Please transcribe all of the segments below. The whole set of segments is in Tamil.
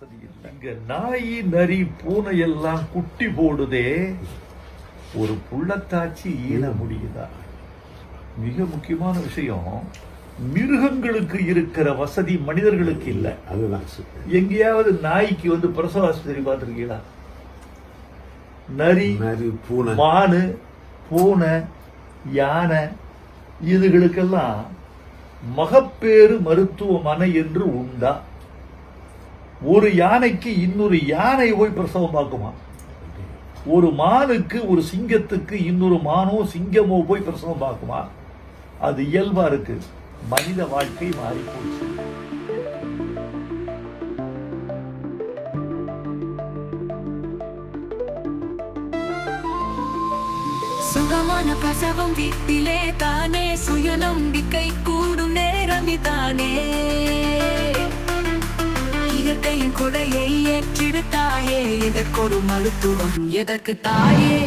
வசதி இல்லை இங்க நாய் நரி பூனை எல்லாம் குட்டி போடுதே. ஒரு புள்ளத்தாச்சி ஈன முடியுதா? மிக முக்கியமான விஷயம் மிருகங்களுக்கு இருக்கிற வசதி மனிதர்களுக்கு இல்லை. அதுதான் எங்கேயாவது நாய்க்கு வந்து பிரசவ ஆஸ்பத்திரி பார்த்திருக்கீங்களா? நரி நரி பூனை. மானு பூனை யானை இதுகளுக்கெல்லாம் மகப்பேறு மருத்துவமனை என்று உண்டா? ஒரு யானைக்கு இன்னொரு யானை போய் பிரசவம் பார்க்குமா? ஒரு மானுக்கு ஒரு சிங்கத்துக்கு இன்னொரு மானோ சிங்கமோ போய் பிரசவம் பார்க்குமா? அது இயல்பா இருக்கு. மனித வாழ்க்கை மாறி போச்சு. சுகமான பிரசவம் வீட்டிலே தானே சுயநம்பிக்கை கூடும் நேரம் தானே இயற்கையின் கொடையை ஏற்றிடு தாயே. எதற்கொரு மருத்துவம் எதற்கு தாயே?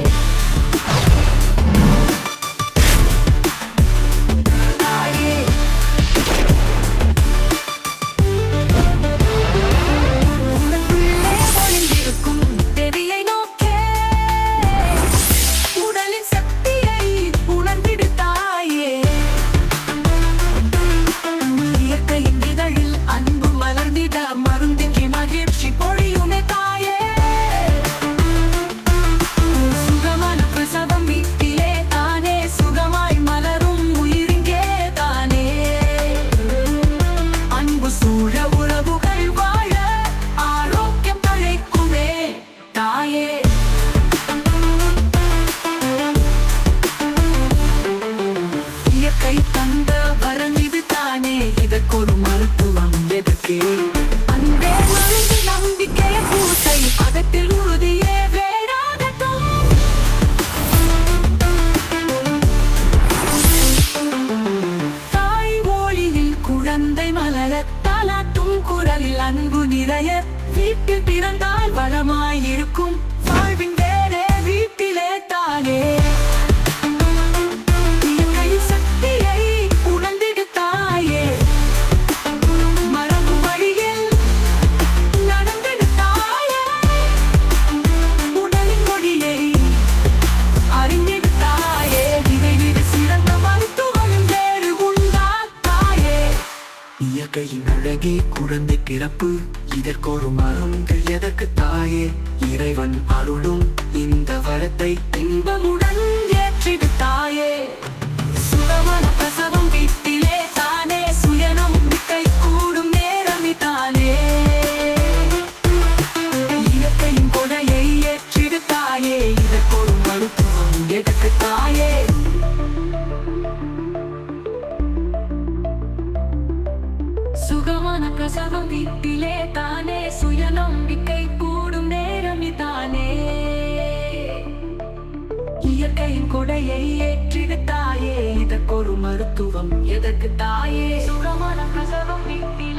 மருத்துவம் அன்பே நம்பிக்கைய பூசை. அதத்தில் உறுதியே குழந்தை மலர தாலாட்டும் குரலில் அன்பு நிறைய. வீட்டில் பிறந்தால் வளமாயிருக்கும். வாழ்வின் வாழ்க்கையின் அழகே குழந்தை பிறப்பு. இதற்கொரு மருந்து எதற்கு தாயே இறைவன் அருளும் இந்த வரத்தை இன்பமுடன் ஏற்றிடு தாயே கொடையை ஏற்றிடு தாயே இதற்கொரு மருத்துவம் எதற்கு தாயே? சுகமான பிரசவம் வீட்டிலே